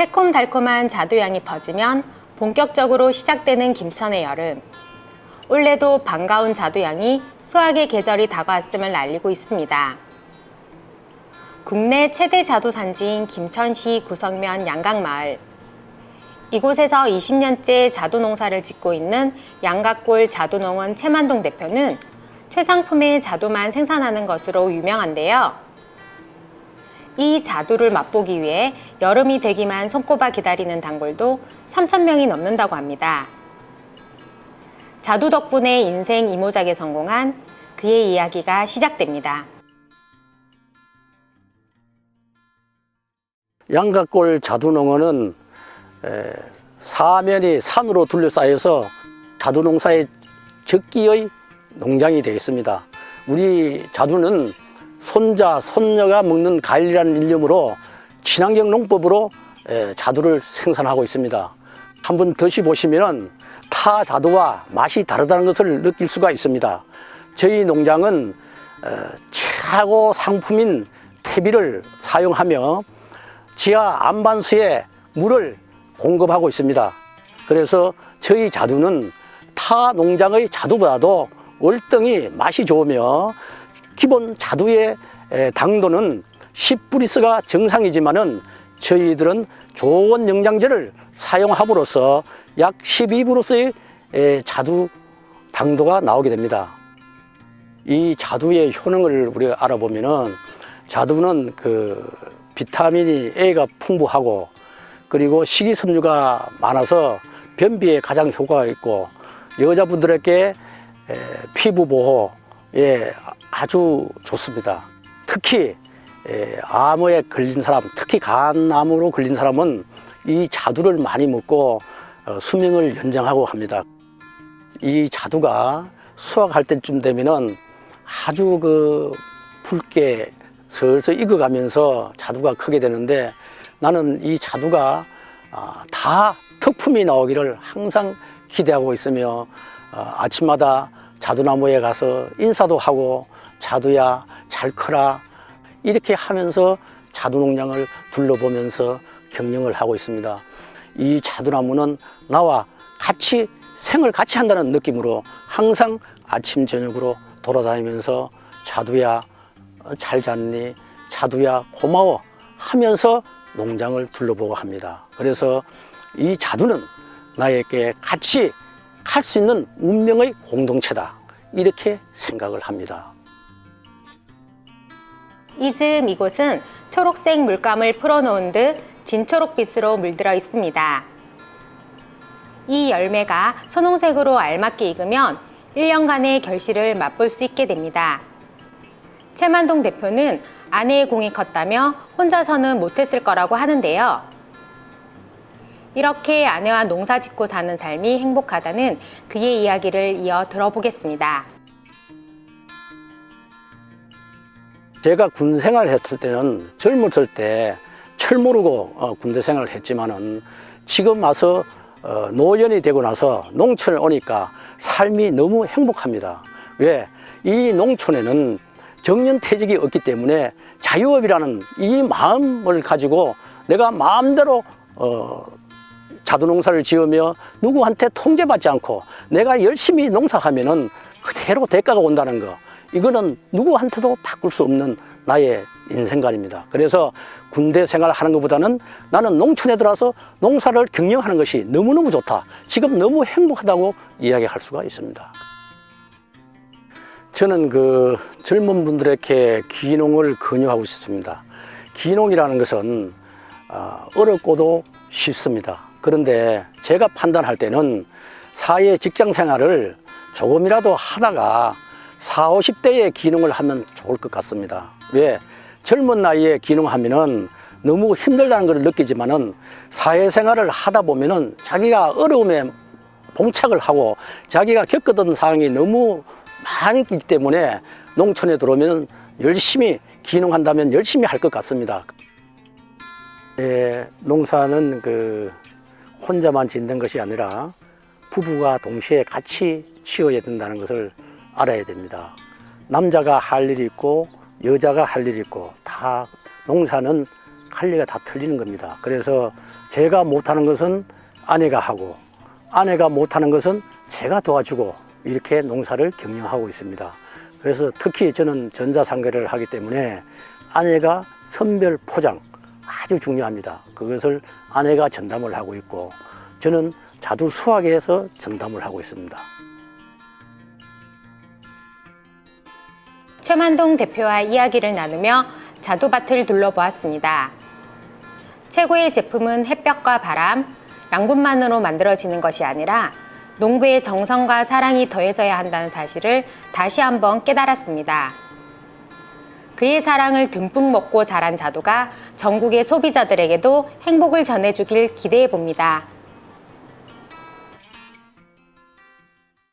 새콤달콤한 자두향이 퍼지면 본격적으로 시작되는 김천의 여름. 올해도 반가운 자두향이 수확의 계절이 다가왔음을 알리고 있습니다. 국내 최대 자두 산지인 김천시 구성면 양각마을. 이곳에서 20년째 자두 농사를 짓고 있는 양각골 자두농원 최만동 대표는 최상품의 자두만 생산하는 것으로 유명한데요. 이 자두를 맛보기 위해 여름이 되기만 손꼽아 기다리는 단골도 3,000명이 넘는다고 합니다. 자두 덕분에 인생 이모작에 성공한 그의 이야기가 시작됩니다. 양각골 자두농원은 에, 사면이 산으로 둘러싸여서 자두농사의 적기의 농장이 되어 있습니다. 우리 자두는 손자, 손녀가 먹는 과일이라는 일념으로 친환경 농법으로 에, 자두를 생산하고 있습니다. 한번 드셔보시면 타 자두와 맛이 다르다는 것을 느낄 수가 있습니다. 저희 농장은 어, 최고 상품인 퇴비를 사용하며 지하 안반수에 물을 공급하고 있습니다. 그래서 저희 자두는 타 농장의 자두보다도 월등히 맛이 좋으며 기본 자두의 에, 당도는 10브리스가 정상이지만은 저희들은 좋은 영양제를 사용함으로써 약 12브리스의 에, 자두 당도가 나오게 됩니다. 이 자두의 효능을 우리가 알아보면은 자두는 그 비타민이 A가 풍부하고 그리고 식이섬유가 많아서 변비에 가장 효과가 있고 여자분들에게 에, 피부 보호에 아주 좋습니다. 특히 에, 암에 걸린 사람, 특히 간암으로 걸린 사람은 이 자두를 많이 먹고 어, 수명을 연장하고 합니다. 이 자두가 수확할 때쯤 되면은 아주 그 붉게 슬슬 익어가면서 자두가 크게 되는데 나는 이 자두가 아, 다 특품이 나오기를 항상 기대하고 있으며 어, 아침마다 자두나무에 가서 인사도 하고 자두야 잘 커라 이렇게 하면서 자두 농장을 둘러보면서 경영을 하고 있습니다. 이 자두나무는 나와 같이 생을 같이 한다는 느낌으로 항상 아침 저녁으로 돌아다니면서 자두야 어, 잘 잤니? 자두야 고마워 하면서 농장을 둘러보고 합니다. 그래서 이 자두는 나에게 같이 갈수 있는 운명의 공동체다. 이렇게 생각을 합니다. 이즈음 이곳은 초록색 물감을 풀어놓은 듯 진초록빛으로 물들어 있습니다. 이 열매가 선홍색으로 알맞게 익으면 1년간의 결실을 맛볼 수 있게 됩니다. 최만동 대표는 아내의 공이 컸다며 혼자서는 못했을 거라고 하는데요. 이렇게 아내와 농사 짓고 사는 삶이 행복하다는 그의 이야기를 이어 들어보겠습니다. 제가 군 생활을 했을 때는 젊었을 때 철 모르고 어, 군대 생활을 했지만은 지금 와서 어, 노년이 되고 나서 농촌에 오니까 삶이 너무 행복합니다. 왜? 이 농촌에는 정년퇴직이 없기 때문에 자유업이라는 이 마음을 가지고 내가 마음대로 어, 자두농사를 지으며 누구한테 통제받지 않고 내가 열심히 농사하면은 그대로 대가가 온다는 거. 이거는 누구한테도 바꿀 수 없는 나의 인생관입니다. 그래서 군대 생활하는 것보다는 나는 농촌에 들어와서 농사를 경영하는 것이 너무너무 좋다. 지금 너무 행복하다고 이야기할 수가 있습니다. 저는 그 젊은 분들에게 귀농을 권유하고 싶습니다. 귀농이라는 것은 어, 어렵고도 쉽습니다. 그런데 제가 판단할 때는 사회 직장 생활을 조금이라도 하다가 40, 50대에 귀농을 하면 좋을 것 같습니다. 왜? 젊은 나이에 귀농하면은 너무 힘들다는 걸 느끼지만은 사회생활을 하다 보면은 자기가 어려움에 봉착을 하고 자기가 겪었던 상황이 너무 많이 있기 때문에 농촌에 들어오면 열심히 귀농한다면 열심히 할 것 같습니다. 예, 농사는 그 혼자만 짓는 것이 아니라 부부가 동시에 같이 지어야 된다는 것을 알아야 됩니다. 남자가 할 일이 있고 여자가 할 일이 있고 다 농사는 할리가 다 틀리는 겁니다. 그래서 제가 못하는 것은 아내가 하고 아내가 못하는 것은 제가 도와주고 이렇게 농사를 경영하고 있습니다. 그래서 특히 저는 전자상거래를 하기 때문에 아내가 선별 포장 아주 중요합니다. 그것을 아내가 전담을 하고 있고 저는 자두 수확에서 전담을 하고 있습니다. 최만동 대표와 이야기를 나누며 자두밭을 둘러보았습니다. 최고의 제품은 햇볕과 바람, 양분만으로 만들어지는 것이 아니라 농부의 정성과 사랑이 더해져야 한다는 사실을 다시 한번 깨달았습니다. 그의 사랑을 듬뿍 먹고 자란 자두가 전국의 소비자들에게도 행복을 전해주길 기대해 봅니다.